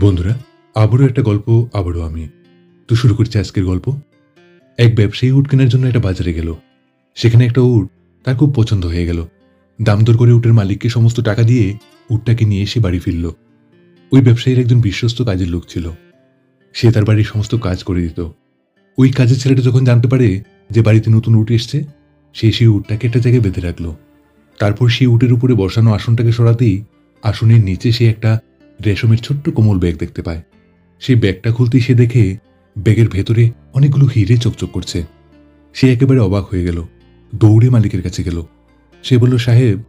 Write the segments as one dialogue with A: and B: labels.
A: বন্ধুরা, আবারও একটা গল্প, আবারও আমি। তো শুরু করছি আজকের গল্প। এক ব্যবসায়ী উট কেনার জন্য একটা বাজারে গেল। সেখানে একটা উট তার খুব পছন্দ হয়ে গেল। দাম দর করে উটের মালিককে সমস্ত টাকা দিয়ে উটটাকে নিয়ে এসে বাড়ি ফিরল। ওই ব্যবসায়ীর একজন বিশ্বস্ত কাজের লোক ছিল। সে তার বাড়ির সমস্ত কাজ করে দিত। ওই কাজের ছেলেটা যখন জানতে পারে যে বাড়িতে নতুন উট এসছে, সে সেই উটটাকে একটা জায়গায় বেঁধে রাখল। তারপর সেই উটের উপরে বসানো আসনটাকে সরাতেই আসনের নিচে সে একটা রেশমের ছোট্ট কোমল ব্যাগ দেখতে পায়। সেই ব্যাগটা খুলতেই সে দেখে ব্যাগের ভেতরে অনেকগুলো হিরে চকচক করছে। সে একেবারে অবাক হয়ে গেল। দৌড়ে মালিকের কাছে গেল। সে বলল, সাহেব,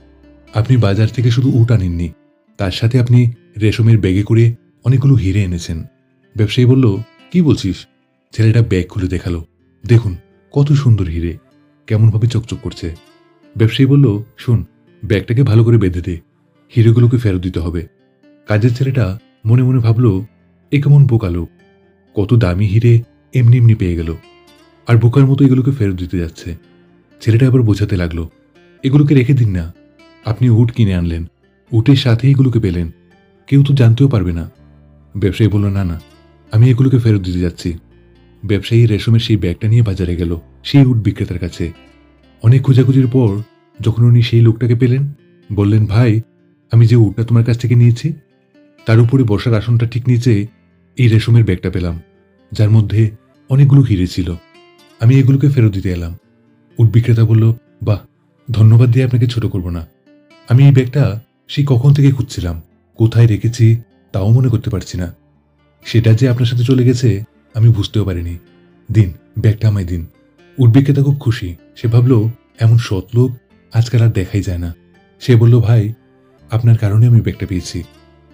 A: আপনি বাজার থেকে শুধু উট আনেননি। তার সাথে আপনি রেশমের ব্যাগে করে অনেকগুলো হিরে এনেছেন। ব্যবসায়ী বলল, কি বলছিস? ছেলেটা ব্যাগ খুলে দেখাল। দেখুন, কত সুন্দর হিরে। কেমনভাবে চকচক করছে। ব্যবসায়ী বলল, শোন, ব্যাগটাকে ভালো করে বেঁধে দে। হিরেগুলোকে ফেরত দিতে হবে। কাজের ছেলেটা মনে মনে ভাবল, এ কেমন বোকা লোক। কত দামি হিরে এমনি এমনি পেয়ে গেল। আর বোকার মতো এগুলোকে ফেরত দিতে যাচ্ছে। ছেলেটা আবার বোঝাতে লাগল, এগুলোকে রেখে দিন না। আপনি উট কিনে আনলেন। উটের সাথে এগুলোকে পেলেন। কেউ তো জানতেও পারবে না। ব্যবসায়ী বলল, না না, আমি এগুলোকে ফেরত দিতে যাচ্ছি। ব্যবসায়ী রেশমের সেই ব্যাগটা নিয়ে বাজারে গেল, সেই উট বিক্রেতার কাছে। অনেক খোঁজাখুঁজির পর যখন উনি সেই লোকটাকে পেলেন, বললেন, ভাই, আমি যে উটটা তোমার কাছ থেকে নিয়েছি তার উপরে বসার আসনটা ঠিক নিচে এই রেশমের ব্যাগটা পেলাম, যার মধ্যে অনেকগুলো হিরে ছিল। আমি এগুলোকে ফেরত দিতে এলাম। উট বিক্রেতা বলল, বাহ, ধন্যবাদ দিয়ে আপনাকে ছোট করব না। আমি এই ব্যাগটা সেই কখন থেকে খুঁজছিলাম, কোথায় রেখেছি তাও মনে করতে পারছি না। সেটা যে আপনার সাথে চলে গেছে আমি বুঝতেও পারিনি। দিন, ব্যাগটা আমায় দিন। উট বিক্রেতা খুব খুশি। সে ভাবল, এমন সৎ লোক আজকাল আর দেখাই যায় না। সে বলল, ভাই, আপনার কারণে আমি ব্যাগটা পেয়েছি।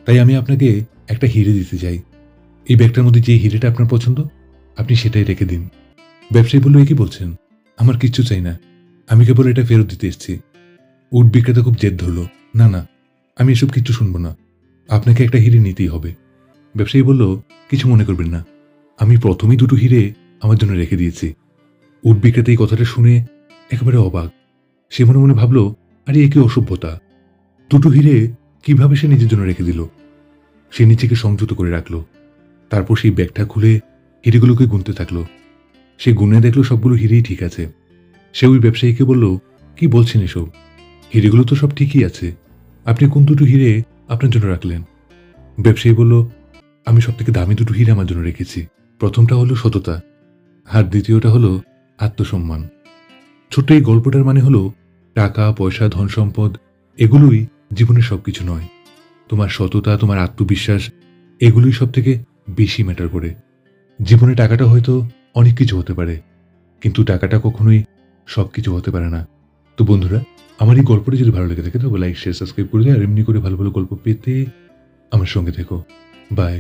A: তাই আমি আপনাকে একটা হিরে দিতে চাই। এই ব্যাগটার মধ্যে যে হিরেটা আপনার পছন্দ, আপনি সেটাই রেখে দিন। ব্যবসায়ী বলল কি বলছেন? আমার কিচ্ছু চাই না। আমি কেবল এটা ফেরত দিতে এসেছি। উট বিক্রেতা খুব জেদ ধরল। না না, আমি এসব কিচ্ছু শুনব না। আপনাকে একটা হিরে নিতেই হবে। ব্যবসায়ী বলল, কিছু মনে করবেন না। আমি প্রথমেই দুটো হিরে আমার জন্য রেখে দিয়েছি। উট বিক্রেতা এই কথাটা শুনে একেবারে অবাক। সে মনে মনে ভাবল, আরে, এ কি অসভ্যতা। দুটো হিরে কীভাবে সে নিজের জন্য রেখে দিল? সে নিজেকে সংযত করে রাখল। তারপর সেই ব্যাগটা খুলে হিরেগুলোকে গুনতে থাকল। সে গুনে দেখল সবগুলো হিরেই ঠিক আছে। সে ওই ব্যবসায়ীকে বলল, কি বলছেন এসব? হিরেগুলো তো সব ঠিকই আছে। আপনি কোন দুটো হিরে আপনার জন্য রাখলেন? ব্যবসায়ী বলল, আমি সব থেকে দামি দুটো হিরে আমার জন্য রেখেছি। প্রথমটা হলো সততা, আর দ্বিতীয়টা হলো আত্মসম্মান। ছোট্ট এই গল্পটার মানে হলো টাকা, পয়সা ধন সম্পদ এগুলোই জীবনের সবকিছু নয়। তোমার সততা, তোমার আত্মবিশ্বাস, এগুলোই সব থেকে বেশি ম্যাটার করে। জীবনে টাকাটা হয়তো অনেক কিছু হতে পারে, কিন্তু টাকাটা কখনোই সব কিছু হতে পারে না। তো বন্ধুরা, আমার এই গল্পটি যদি ভালো লেগে থাকে তবে লাইক শেয়ার সাবস্ক্রাইব করে দেয় আর এমনি করে ভালো ভালো গল্প পেতে আমার সঙ্গে থেকো। বাই